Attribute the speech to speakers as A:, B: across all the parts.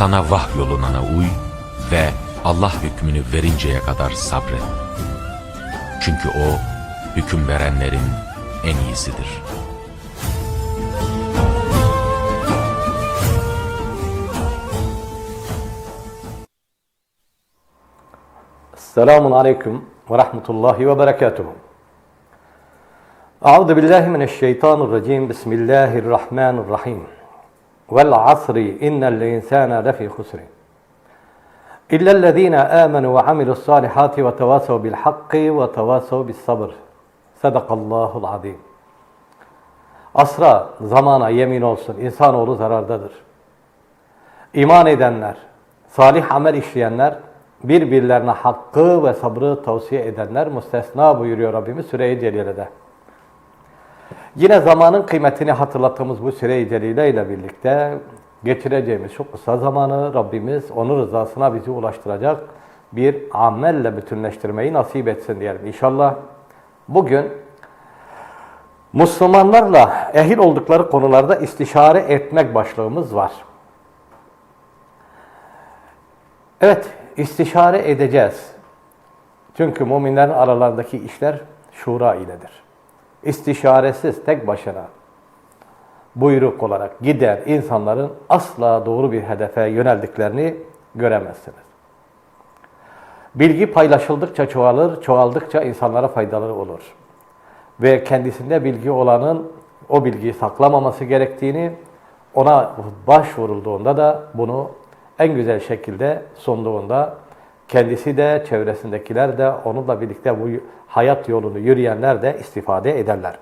A: Sana vahyolunana uy ve Allah hükmünü verinceye kadar sabret. Çünkü o hüküm verenlerin en iyisidir.
B: Selamun Aleyküm ve Rahmetullahi ve Berekatuhu. Euzu billahi mineşşeytanirracim. Bismillahirrahmanirrahim. Vel asri innel insane lefî husri. İllellezîne âmenû ve amilus salihâti ve tevâsav bil hakki ve tevâsav bis sabr. Sadakallahul azîm. Asra, zamana yemin olsun. İnsanoğlu zarardadır. İman edenler, salih amel işleyenler, birbirlerine hakkı ve sabrı tavsiye edenler müstesna buyuruyor Rabbimiz Süre-i Celile'de. Yine zamanın kıymetini hatırlattığımız bu Süre-i Celile ile birlikte geçireceğimiz çok kısa zamanı Rabbimiz onun rızasına bizi ulaştıracak bir amelle bütünleştirmeyi nasip etsin diyelim. İnşallah bugün Müslümanlarla ehil oldukları konularda istişare etmek başlığımız var. Evet, istişare edeceğiz. Çünkü müminlerin aralarındaki işler şura iledir. İstişaresiz tek başına buyruk olarak gider insanların asla doğru bir hedefe yöneldiklerini göremezsiniz. Bilgi paylaşıldıkça çoğalır, çoğaldıkça insanlara faydaları olur. Ve kendisinde bilgi olanın o bilgiyi saklamaması gerektiğini, ona başvurulduğunda da bunu en güzel şekilde sunduğunda kendisi de çevresindekiler de onunla birlikte bu hayat yolunu yürüyenler de istifade ederler.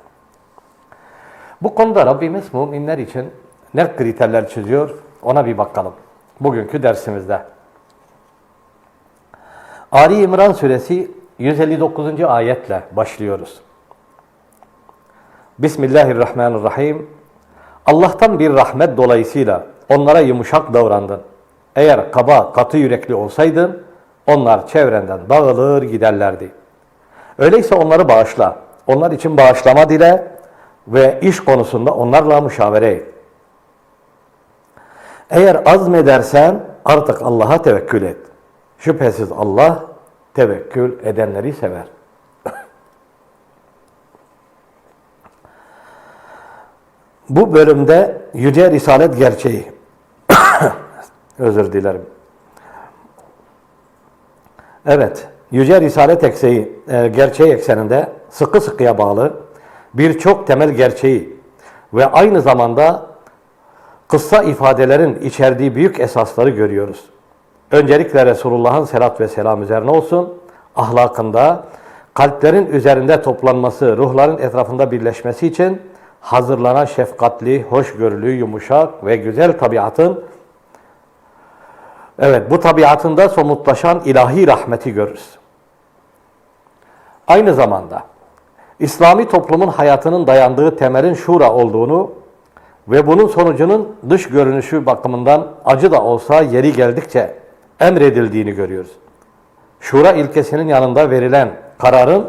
B: Bu konuda Rabbimiz müminler için ne kriterler çiziyor ona bir bakalım. Bugünkü dersimizde. Ali İmran suresi 159. ayetle başlıyoruz. Bismillahirrahmanirrahim. Allah'tan bir rahmet dolayısıyla onlara yumuşak davrandın. Eğer kaba, katı yürekli olsaydın, onlar çevrenden dağılır giderlerdi. Öyleyse onları bağışla. Onlar için bağışlama dile ve iş konusunda onlarla müşavere et. Eğer azmedersen artık Allah'a tevekkül et. Şüphesiz Allah tevekkül edenleri sever. Bu bölümde Yüce Risalet gerçeği Özür dilerim. Evet, Yüce Risalet ekseği, e, gerçeği ekseninde sıkı sıkıya bağlı birçok temel gerçeği ve aynı zamanda kıssa ifadelerin içerdiği büyük esasları görüyoruz. Öncelikle Resulullah'ın selat ve selam üzerine olsun, ahlakında, kalplerin üzerinde toplanması, ruhların etrafında birleşmesi için hazırlanan şefkatli, hoşgörülü, yumuşak ve güzel tabiatın Evet, bu tabiatında somutlaşan ilahi rahmeti görürüz. Aynı zamanda İslami toplumun hayatının dayandığı temelin şura olduğunu ve bunun sonucunun dış görünüşü bakımından acı da olsa yeri geldikçe emredildiğini görüyoruz. Şura ilkesinin yanında verilen kararın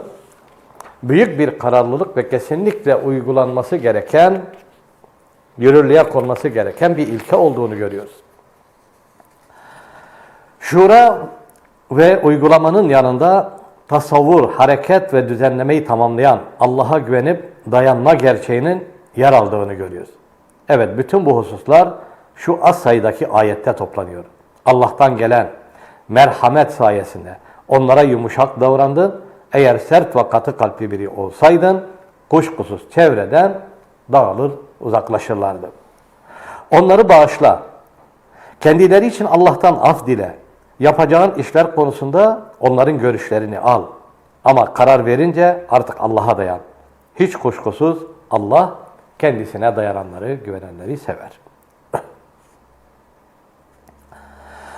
B: büyük bir kararlılık ve kesinlikle uygulanması gereken, yürürlüğe konması gereken bir ilke olduğunu görüyoruz. Şura ve uygulamanın yanında tasavvur, hareket ve düzenlemeyi tamamlayan Allah'a güvenip dayanma gerçeğinin yer aldığını görüyoruz. Evet, bütün bu hususlar şu az sayıdaki ayette toplanıyor. Allah'tan gelen merhamet sayesinde onlara yumuşak davrandın. Eğer sert ve katı kalpli biri olsaydın, kuşkusuz çevreden dağılır, uzaklaşırlardı. Onları bağışla. Kendileri için Allah'tan af dile. Yapacağın işler konusunda onların görüşlerini al. Ama karar verince artık Allah'a dayan. Hiç kuşkusuz Allah kendisine dayananları, güvenenleri sever.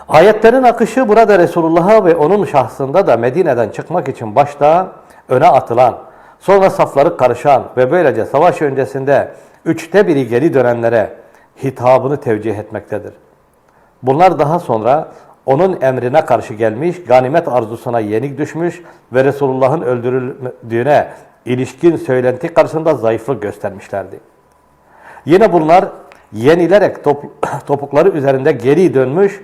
B: Ayetlerin akışı burada Resulullah'a ve onun şahsında da Medine'den çıkmak için başta öne atılan, sonra safları karışan ve böylece savaş öncesinde üçte biri geri dönenlere hitabını tevcih etmektedir. Bunlar daha sonra onun emrine karşı gelmiş, ganimet arzusuna yenik düşmüş ve Resulullah'ın öldürüldüğüne ilişkin söylenti karşısında zayıflık göstermişlerdi. Yine bunlar yenilerek top- topukları üzerinde geri dönmüş,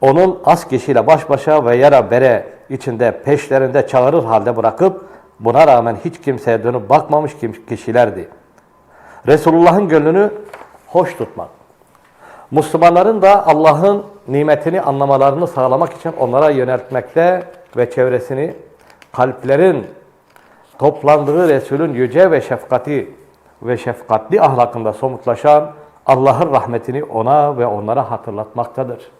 B: onun az kişiyle baş başa ve yara bere içinde peşlerinde çağırır halde bırakıp buna rağmen hiç kimseye dönüp bakmamış kişilerdi. Resulullah'ın gönlünü hoş tutmak. Müslümanların da Allah'ın nimetini anlamalarını sağlamak için onlara yöneltmekte ve çevresini kalplerin toplandığı Resulün yüce ve şefkati ve şefkatli ahlakında somutlaşan Allah'ın rahmetini ona ve onlara hatırlatmaktadır.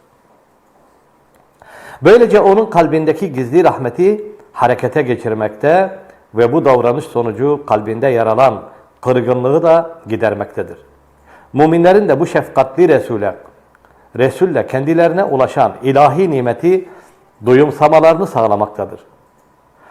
B: Böylece onun kalbindeki gizli rahmeti harekete geçirmekte ve bu davranış sonucu kalbinde yer alan kırgınlığı da gidermektedir. Müminlerin de bu şefkatli Resul'e, Resul'le kendilerine ulaşan ilahi nimeti duyumsamalarını sağlamaktadır.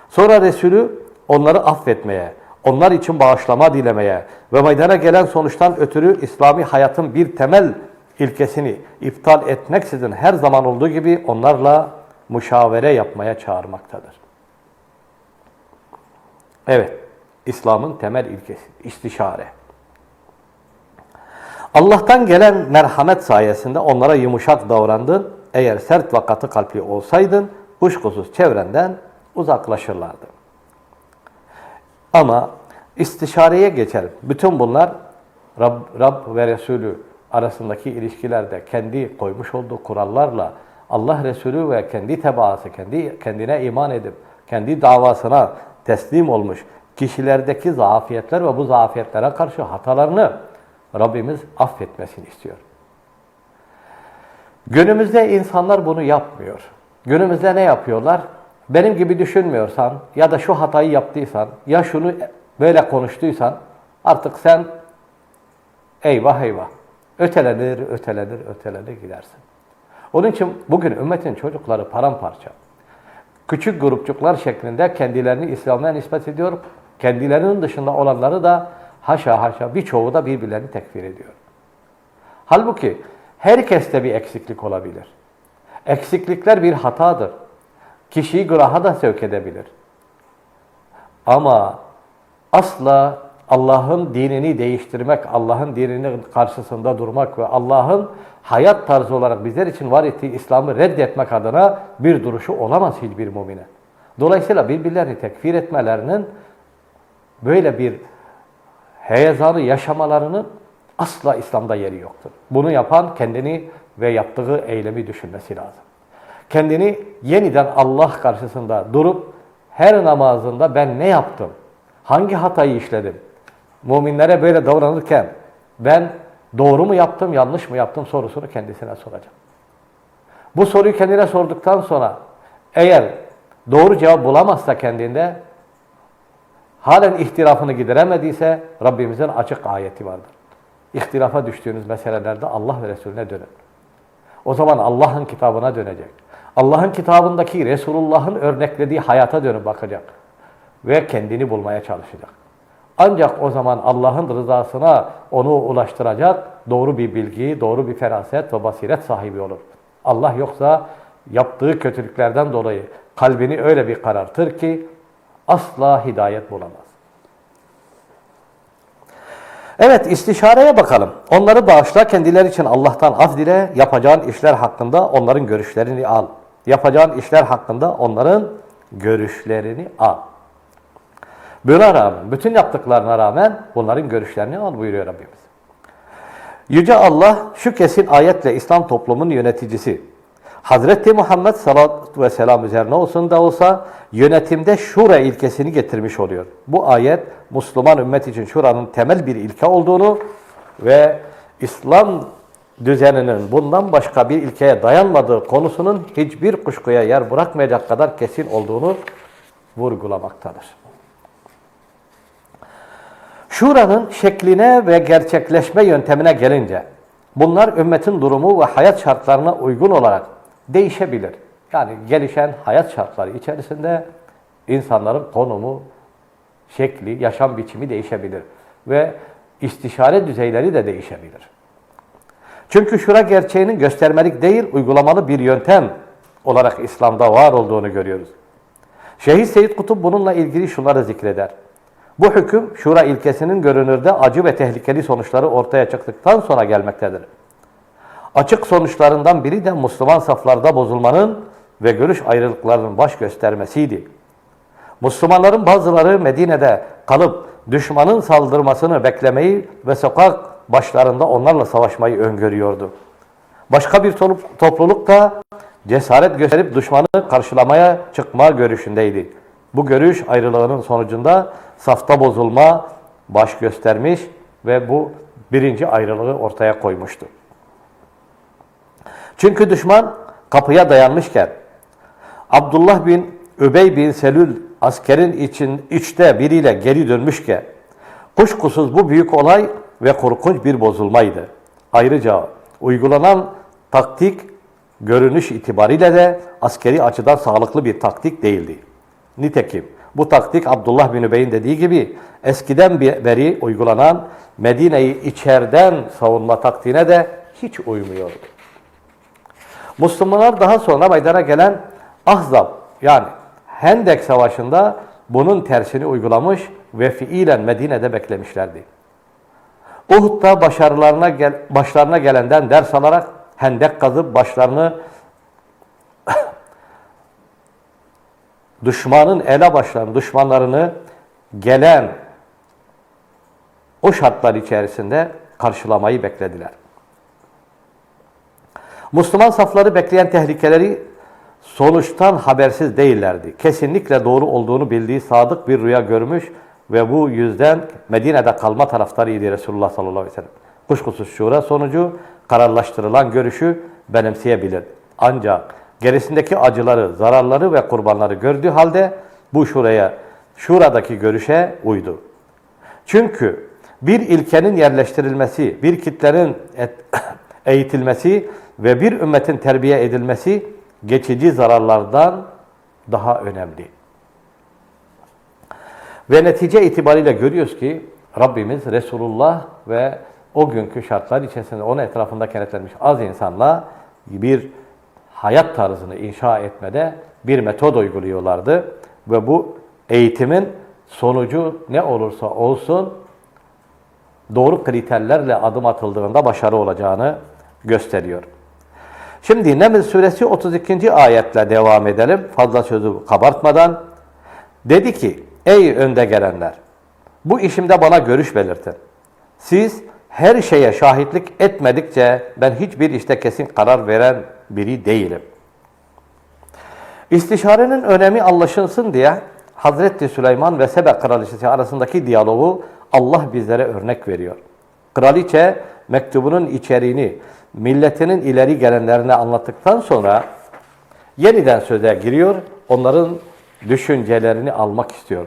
B: Sonra Resulü onları affetmeye, onlar için bağışlama dilemeye ve meydana gelen sonuçtan ötürü İslami hayatın bir temel ilkesini iptal etmeksizin her zaman olduğu gibi onlarla müşavere yapmaya çağırmaktadır. Evet, İslam'ın temel ilkesi, istişare. Allah'tan gelen merhamet sayesinde onlara yumuşak davrandın. Eğer sert ve kalpli olsaydın, kuşkusuz çevrenden uzaklaşırlardı. Ama istişareye geçelim. Bütün bunlar Rab, Rab ve Resulü arasındaki ilişkilerde kendi koymuş olduğu kurallarla Allah Resulü ve kendi tebaası, kendi kendine iman edip kendi davasına teslim olmuş kişilerdeki zafiyetler ve bu zafiyetlere karşı hatalarını Rabbimiz affetmesini istiyor. Günümüzde insanlar bunu yapmıyor. Günümüzde ne yapıyorlar? Benim gibi düşünmüyorsan ya da şu hatayı yaptıysan ya şunu böyle konuştuysan artık sen eyvah eyvah ötelenir, ötelenir, ötelenir gidersin. Onun için bugün ümmetin çocukları paramparça. Küçük grupçuklar şeklinde kendilerini İslam'a nispet ediyor. Kendilerinin dışında olanları da haşa haşa birçoğu da birbirlerini tekfir ediyor. Halbuki herkeste bir eksiklik olabilir. Eksiklikler bir hatadır. Kişiyi günaha da sevk edebilir. Ama asla Allah'ın dinini değiştirmek, Allah'ın dininin karşısında durmak ve Allah'ın hayat tarzı olarak bizler için var ettiği İslam'ı reddetmek adına bir duruşu olamaz hiçbir mümine. Dolayısıyla birbirlerini tekfir etmelerinin böyle bir heyezanı yaşamalarının asla İslam'da yeri yoktur. Bunu yapan kendini ve yaptığı eylemi düşünmesi lazım. Kendini yeniden Allah karşısında durup her namazında ben ne yaptım? Hangi hatayı işledim? Müminlere böyle davranırken ben doğru mu yaptım, yanlış mı yaptım sorusunu kendisine soracak. Bu soruyu kendine sorduktan sonra eğer doğru cevap bulamazsa kendinde halen ihtilafını gideremediyse Rabbimizin açık ayeti vardır. İhtilafa düştüğünüz meselelerde Allah ve Resulüne dönün. O zaman Allah'ın kitabına dönecek. Allah'ın kitabındaki Resulullah'ın örneklediği hayata dönüp bakacak. Ve kendini bulmaya çalışacak. Ancak o zaman Allah'ın rızasına onu ulaştıracak doğru bir bilgi, doğru bir feraset ve basiret sahibi olur. Allah yoksa yaptığı kötülüklerden dolayı kalbini öyle bir karartır ki asla hidayet bulamaz. Evet istişareye bakalım. Onları bağışla, kendileri için Allah'tan af dile, yapacağın işler hakkında onların görüşlerini al. Yapacağın işler hakkında onların görüşlerini al. Buna rağmen, bütün yaptıklarına rağmen bunların görüşlerini al buyuruyor Rabbimiz. Yüce Allah şu kesin ayetle İslam toplumunun yöneticisi. Hazreti Muhammed sallallahu ve selam üzerine olsun da olsa yönetimde şura ilkesini getirmiş oluyor. Bu ayet Müslüman ümmet için şuranın temel bir ilke olduğunu ve İslam düzeninin bundan başka bir ilkeye dayanmadığı konusunun hiçbir kuşkuya yer bırakmayacak kadar kesin olduğunu vurgulamaktadır. Şuranın şekline ve gerçekleşme yöntemine gelince bunlar ümmetin durumu ve hayat şartlarına uygun olarak değişebilir. Yani gelişen hayat şartları içerisinde insanların konumu, şekli, yaşam biçimi değişebilir ve istişare düzeyleri de değişebilir. Çünkü şura gerçeğinin göstermelik değil, uygulamalı bir yöntem olarak İslam'da var olduğunu görüyoruz. Şehit Seyyid Kutup bununla ilgili şunları zikreder. Bu hüküm şura ilkesinin görünürde acı ve tehlikeli sonuçları ortaya çıktıktan sonra gelmektedir. Açık sonuçlarından biri de Müslüman saflarda bozulmanın ve görüş ayrılıklarının baş göstermesiydi. Müslümanların bazıları Medine'de kalıp düşmanın saldırmasını beklemeyi ve sokak başlarında onlarla savaşmayı öngörüyordu. Başka bir topluluk da cesaret gösterip düşmanı karşılamaya çıkma görüşündeydi. Bu görüş ayrılığının sonucunda safta bozulma baş göstermiş ve bu birinci ayrılığı ortaya koymuştu. Çünkü düşman kapıya dayanmışken Abdullah bin Übey bin Selül askerin için üçte biriyle geri dönmüşken kuşkusuz bu büyük olay ve korkunç bir bozulmaydı. Ayrıca uygulanan taktik görünüş itibariyle de askeri açıdan sağlıklı bir taktik değildi. Nitekim bu taktik Abdullah bin Übey'in dediği gibi eskiden beri uygulanan Medine'yi içeriden savunma taktiğine de hiç uymuyordu. Müslümanlar daha sonra meydana gelen Ahzab yani Hendek Savaşı'nda bunun tersini uygulamış ve fiilen Medine'de beklemişlerdi. Uhud'da başarılarına gel, başlarına gelenden ders alarak hendek kazıp başlarını düşmanın ele başlayan düşmanlarını gelen o şartlar içerisinde karşılamayı beklediler. Müslüman safları bekleyen tehlikeleri sonuçtan habersiz değillerdi. Kesinlikle doğru olduğunu bildiği sadık bir rüya görmüş ve bu yüzden Medine'de kalma taraftarıydı Resulullah sallallahu aleyhi ve sellem. Kuşkusuz şura sonucu kararlaştırılan görüşü benimseyebilir. Ancak gerisindeki acıları, zararları ve kurbanları gördüğü halde bu şuraya, şuradaki görüşe uydu. Çünkü bir ilkenin yerleştirilmesi, bir kitlenin eğitilmesi ve bir ümmetin terbiye edilmesi geçici zararlardan daha önemli. Ve netice itibariyle görüyoruz ki Rabbimiz Resulullah ve o günkü şartlar içerisinde onun etrafında kenetlenmiş az insanla bir hayat tarzını inşa etmede bir metod uyguluyorlardı. Ve bu eğitimin sonucu ne olursa olsun doğru kriterlerle adım atıldığında başarı olacağını gösteriyor. Şimdi Neml suresi 32. ayetle devam edelim. Fazla sözü kabartmadan. Dedi ki, ey önde gelenler, bu işimde bana görüş belirtin. Siz her şeye şahitlik etmedikçe ben hiçbir işte kesin karar veren biri değilim. İstişarenin önemi anlaşılsın diye Hazreti Süleyman ve Sebe kraliçesi arasındaki diyalogu Allah bizlere örnek veriyor. Kraliçe mektubunun içeriğini milletinin ileri gelenlerine anlattıktan sonra yeniden söze giriyor. Onların düşüncelerini almak istiyor.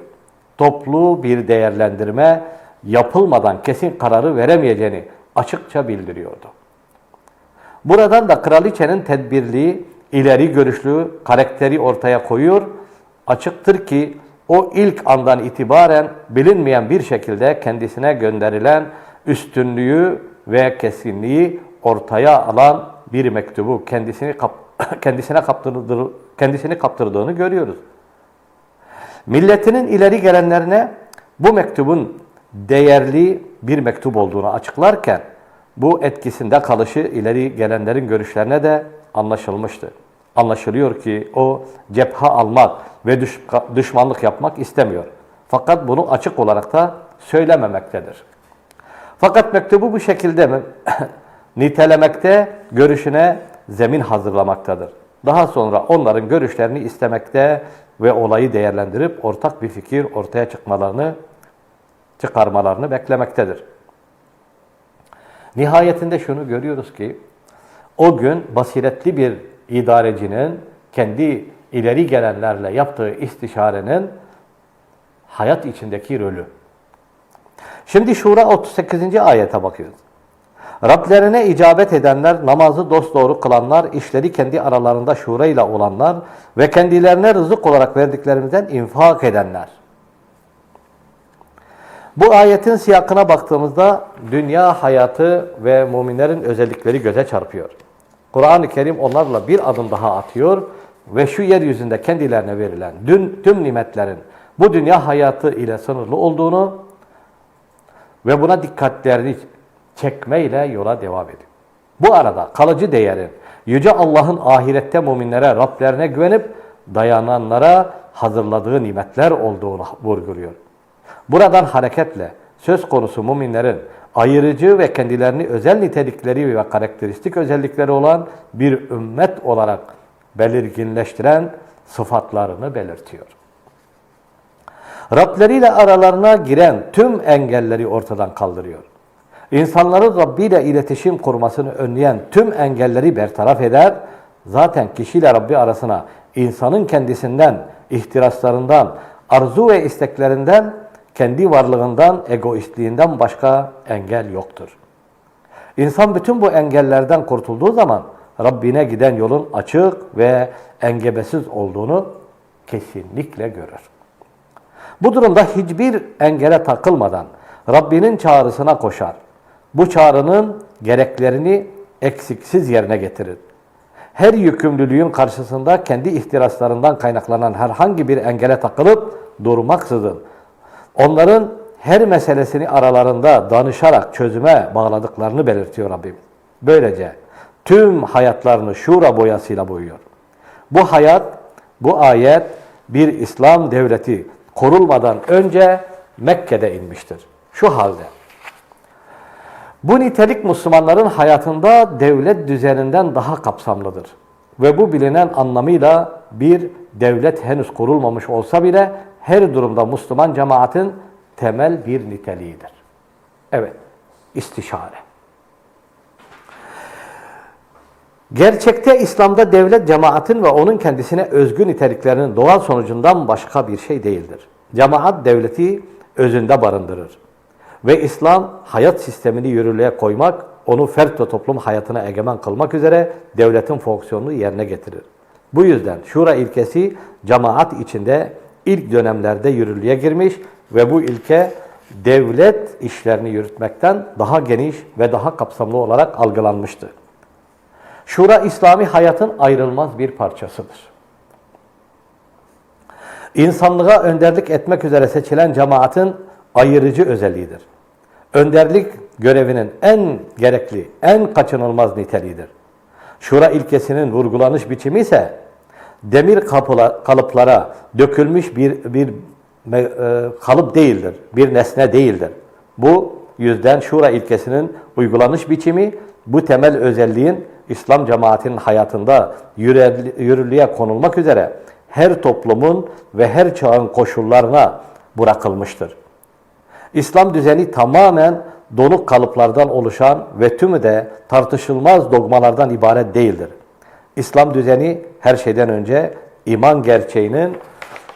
B: Toplu bir değerlendirme yapılmadan kesin kararı veremeyeceğini açıkça bildiriyordu. Buradan da kraliçenin tedbirliği, ileri görüşlü karakteri ortaya koyuyor. Açıktır ki o ilk andan itibaren bilinmeyen bir şekilde kendisine gönderilen üstünlüğü ve kesinliği ortaya alan bir mektubu kendisini kap, kendisine kaptırdır, kendisini kaptırdığını görüyoruz. Milletinin ileri gelenlerine bu mektubun değerli bir mektup olduğunu açıklarken bu etkisinde kalışı ileri gelenlerin görüşlerine de anlaşılmıştı. Anlaşılıyor ki o cephe almak ve düş- düşmanlık yapmak istemiyor. Fakat bunu açık olarak da söylememektedir. Fakat mektubu bu şekilde nitelemekte, görüşüne zemin hazırlamaktadır. Daha sonra onların görüşlerini istemekte ve olayı değerlendirip ortak bir fikir ortaya çıkmalarını, çıkarmalarını beklemektedir. Nihayetinde şunu görüyoruz ki, o gün basiretli bir idarecinin kendi ileri gelenlerle yaptığı istişarenin hayat içindeki rolü. Şimdi Şura 38. ayete bakıyoruz. Rablerine icabet edenler, namazı dosdoğru kılanlar, işleri kendi aralarında şurayla olanlar ve kendilerine rızık olarak verdiklerimizden infak edenler. Bu ayetin siyakına baktığımızda dünya hayatı ve müminlerin özellikleri göze çarpıyor. Kur'an-ı Kerim onlarla bir adım daha atıyor ve şu yeryüzünde kendilerine verilen dün tüm nimetlerin bu dünya hayatı ile sınırlı olduğunu ve buna dikkatlerini çekmeyle yola devam ediyor. Bu arada kalıcı değerin Yüce Allah'ın ahirette müminlere, Rablerine güvenip dayananlara hazırladığı nimetler olduğunu vurguluyor. Buradan hareketle söz konusu müminlerin ayırıcı ve kendilerini özel nitelikleri ve karakteristik özellikleri olan bir ümmet olarak belirginleştiren sıfatlarını belirtiyor. Rableriyle aralarına giren tüm engelleri ortadan kaldırıyor. İnsanların Rabbi ile iletişim kurmasını önleyen tüm engelleri bertaraf eder. Zaten kişiyle Rabbi arasına insanın kendisinden, ihtiraslarından, arzu ve isteklerinden, kendi varlığından, egoistliğinden başka engel yoktur. İnsan bütün bu engellerden kurtulduğu zaman Rabbine giden yolun açık ve engebesiz olduğunu kesinlikle görür. Bu durumda hiçbir engele takılmadan Rabbinin çağrısına koşar. Bu çağrının gereklerini eksiksiz yerine getirir. Her yükümlülüğün karşısında kendi ihtiraslarından kaynaklanan herhangi bir engele takılıp durmaksızın onların her meselesini aralarında danışarak çözüme bağladıklarını belirtiyor Rabbim. Böylece tüm hayatlarını şura boyasıyla boyuyor. Bu hayat, bu ayet bir İslam devleti kurulmadan önce Mekke'de inmiştir. Şu halde. Bu nitelik Müslümanların hayatında devlet düzeninden daha kapsamlıdır. Ve bu bilinen anlamıyla bir devlet henüz kurulmamış olsa bile her durumda Müslüman cemaatin temel bir niteliğidir. Evet, istişare. Gerçekte İslam'da devlet cemaatin ve onun kendisine özgü niteliklerinin doğal sonucundan başka bir şey değildir. Cemaat devleti özünde barındırır. Ve İslam hayat sistemini yürürlüğe koymak, onu fert ve toplum hayatına egemen kılmak üzere devletin fonksiyonunu yerine getirir. Bu yüzden şura ilkesi cemaat içinde ilk dönemlerde yürürlüğe girmiş ve bu ilke devlet işlerini yürütmekten daha geniş ve daha kapsamlı olarak algılanmıştır. Şura İslami hayatın ayrılmaz bir parçasıdır. İnsanlığa önderlik etmek üzere seçilen cemaatin ayırıcı özelliğidir. Önderlik görevinin en gerekli, en kaçınılmaz niteliğidir. Şura ilkesinin vurgulanış biçimi ise demir kapıla, kalıplara dökülmüş bir bir e, kalıp değildir, bir nesne değildir. Bu yüzden şura ilkesinin uygulanış biçimi bu temel özelliğin İslam cemaatinin hayatında yürürlüğe konulmak üzere her toplumun ve her çağın koşullarına bırakılmıştır. İslam düzeni tamamen donuk kalıplardan oluşan ve tümü de tartışılmaz dogmalardan ibaret değildir. İslam düzeni her şeyden önce iman gerçeğinin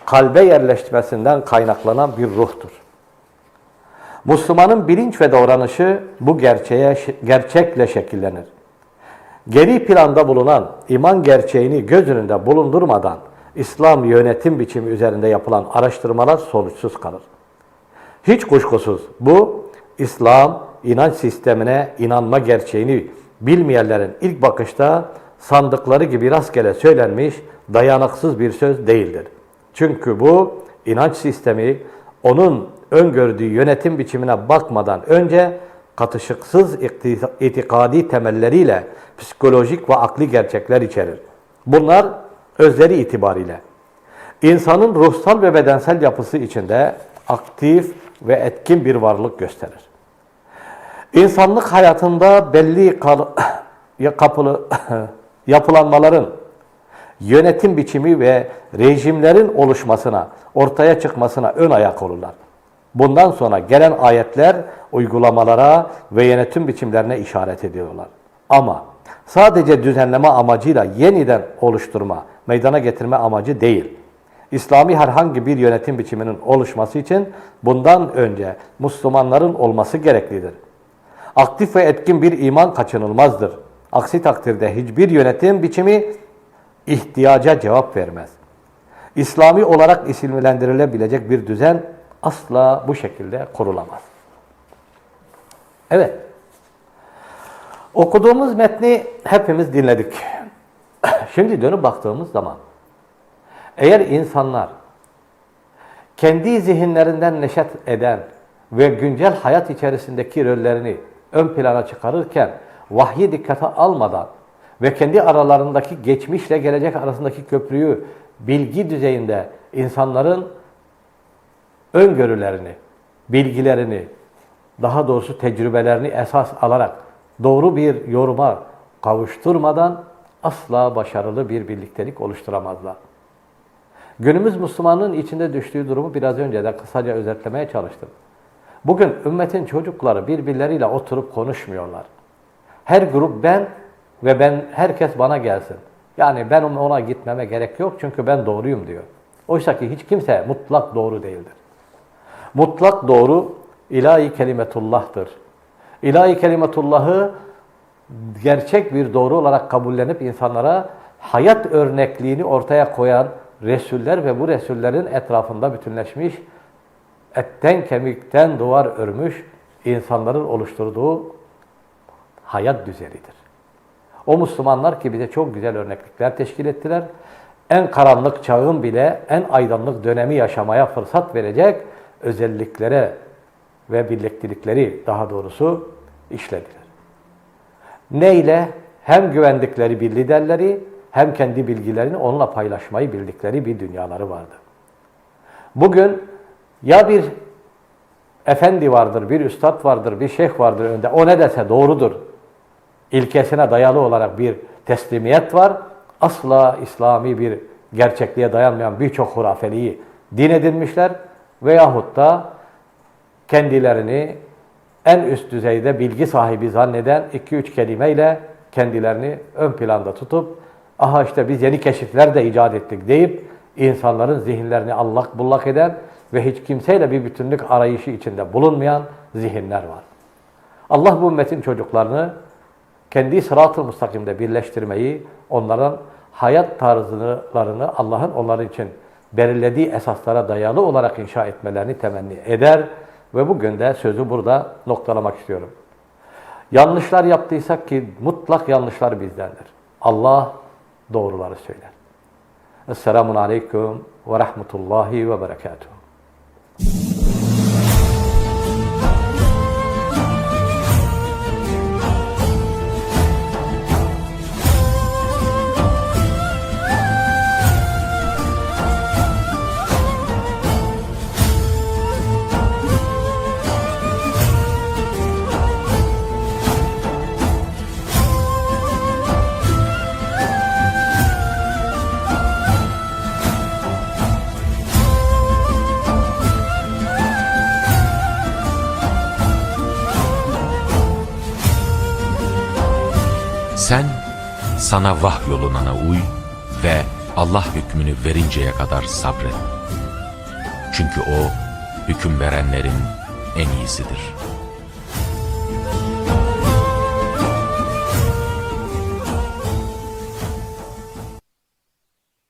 B: kalbe yerleşmesinden kaynaklanan bir ruhtur. Müslümanın bilinç ve davranışı bu gerçeğe gerçekle şekillenir. Geri planda bulunan iman gerçeğini göz önünde bulundurmadan İslam yönetim biçimi üzerinde yapılan araştırmalar sonuçsuz kalır. Hiç kuşkusuz bu İslam inanç sistemine inanma gerçeğini bilmeyenlerin ilk bakışta sandıkları gibi rastgele söylenmiş dayanıksız bir söz değildir. Çünkü bu inanç sistemi onun öngördüğü yönetim biçimine bakmadan önce katışıksız itikadi temelleriyle psikolojik ve akli gerçekler içerir. Bunlar özleri itibariyle insanın ruhsal ve bedensel yapısı içinde aktif ve etkin bir varlık gösterir. İnsanlık hayatında belli kapılı yapılanmaların yönetim biçimi ve rejimlerin oluşmasına, ortaya çıkmasına ön ayak olurlar. Bundan sonra gelen ayetler uygulamalara ve yönetim biçimlerine işaret ediyorlar. Ama sadece düzenleme amacıyla yeniden oluşturma, meydana getirme amacı değil. İslami herhangi bir yönetim biçiminin oluşması için bundan önce Müslümanların olması gereklidir. Aktif ve etkin bir iman kaçınılmazdır. Aksi takdirde hiçbir yönetim biçimi ihtiyaca cevap vermez. İslami olarak isimlendirilebilecek bir düzen asla bu şekilde kurulamaz. Evet. Okuduğumuz metni hepimiz dinledik. Şimdi dönüp baktığımız zaman eğer insanlar kendi zihinlerinden neşet eden ve güncel hayat içerisindeki rollerini ön plana çıkarırken vahyi dikkate almadan ve kendi aralarındaki geçmişle gelecek arasındaki köprüyü bilgi düzeyinde insanların öngörülerini, bilgilerini, daha doğrusu tecrübelerini esas alarak doğru bir yoruma kavuşturmadan asla başarılı bir birliktelik oluşturamazlar. Günümüz Müslümanının içinde düştüğü durumu biraz önce de kısaca özetlemeye çalıştım. Bugün ümmetin çocukları birbirleriyle oturup konuşmuyorlar. Her grup ben ve ben herkes bana gelsin. Yani ben ona gitmeme gerek yok çünkü ben doğruyum diyor. Oysa ki hiç kimse mutlak doğru değildir. Mutlak doğru ilahi kelimetullah'tır. İlahi kelimetullah'ı gerçek bir doğru olarak kabullenip insanlara hayat örnekliğini ortaya koyan Resuller ve bu Resullerin etrafında bütünleşmiş, etten kemikten duvar örmüş insanların oluşturduğu hayat düzenidir. O Müslümanlar ki bize çok güzel örneklikler teşkil ettiler. En karanlık çağın bile en aydınlık dönemi yaşamaya fırsat verecek özelliklere ve birliktelikleri daha doğrusu işlediler. Neyle? Hem güvendikleri bir liderleri hem kendi bilgilerini onunla paylaşmayı bildikleri bir dünyaları vardı. Bugün ya bir efendi vardır, bir üstad vardır, bir şeyh vardır önde. O ne dese doğrudur. İlkesine dayalı olarak bir teslimiyet var. Asla İslami bir gerçekliğe dayanmayan birçok hurafeliği din edinmişler. Veyahut da kendilerini en üst düzeyde bilgi sahibi zanneden 2-3 kelimeyle kendilerini ön planda tutup aha işte biz yeni keşifler de icat ettik deyip insanların zihinlerini allak bullak eden ve hiç kimseyle bir bütünlük arayışı içinde bulunmayan zihinler var. Allah bu ümmetin çocuklarını kendi sırat-ı müstakimde birleştirmeyi, onların hayat tarzlarını Allah'ın onlar için belirlediği esaslara dayalı olarak inşa etmelerini temenni eder ve bugün de sözü burada noktalamak istiyorum. Yanlışlar yaptıysak ki mutlak yanlışlar bizdendir. Allah doğruları söyler. Esselamun Aleyküm ve Rahmetullahi ve Berekatuhu.
A: Sana vahyolunana uy ve Allah hükmünü verinceye kadar sabret. Çünkü o hüküm verenlerin en iyisidir.''